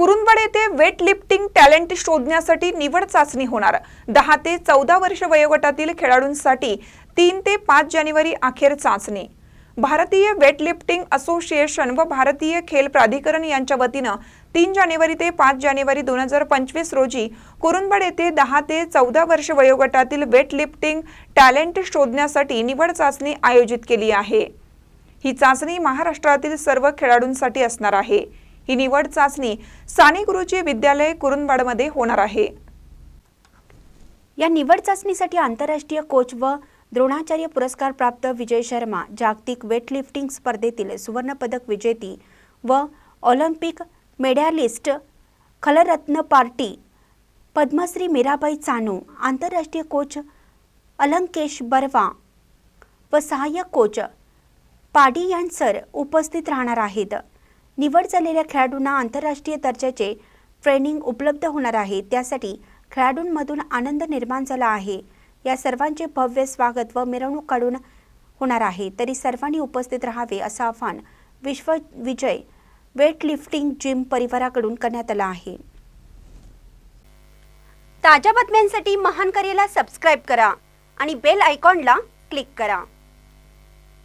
कुरुंदवाड येथे weight lifting talent शोधण्यासाठी निवड चाचणी होणार. दहा ते चौदा वर्ष वयोगटातील खेळाडूंसाठी तीन ते पाच जानेवारी अखेर चाचणी. भारतीय वेटलिफ्टिंग असोसिएशन व भारतीय खेल प्राधिकरण यांच्या वतीनं तीन जानेवारी ते पाच जानेवारी दोन हजार पंचवीस रोजी कुरुंदवाड येथे दहा ते चौदा वर्ष वयोगटातील वेटलिफ्टिंग टॅलेंट शोधण्यासाठी निवड चाचणी आयोजित केली आहे. ही चाचणी महाराष्ट्रातील सर्व खेळाडूंसाठी असणार आहे. ही निवड चाचणी साने गुरुजी विद्यालय कुरुंदवाडमध्ये होणार आहे. या निवड चाचणीसाठी आंतरराष्ट्रीय कोच व द्रोणाचार्य पुरस्कार प्राप्त विजय शर्मा जागतिक वेटलिफ्टिंग स्पर्धेतील सुवर्णपदक विजेती व Olympic medallist Khel Ratna party Padma Shri Mirabai Chanu आंतरराष्ट्रीय कोच अलंकेश बर्वा व सहाय्यक कोच पाडी यांसर उपस्थित राहणार आहेत. निवड झालेल्या खेळाडूंना आंतरराष्ट्रीय दर्जाचे ट्रेनिंग उपलब्ध होणार आहे. त्यासाठी खेळाडूंमधून आनंद निर्माण झाला आहे. या सर्वांचे भव्य स्वागत व मिरवणूक काढून होणार आहे. तरी सर्वांनी उपस्थित राहावे असं आवाहन विश्व विजय वेटलिफ्टिंग जिम परिवाराकडून करण्यात आलं आहे. ताज्या बातम्यांसाठी महान करेला सबस्क्राईब करा आणि बेल आयकॉनला क्लिक करा.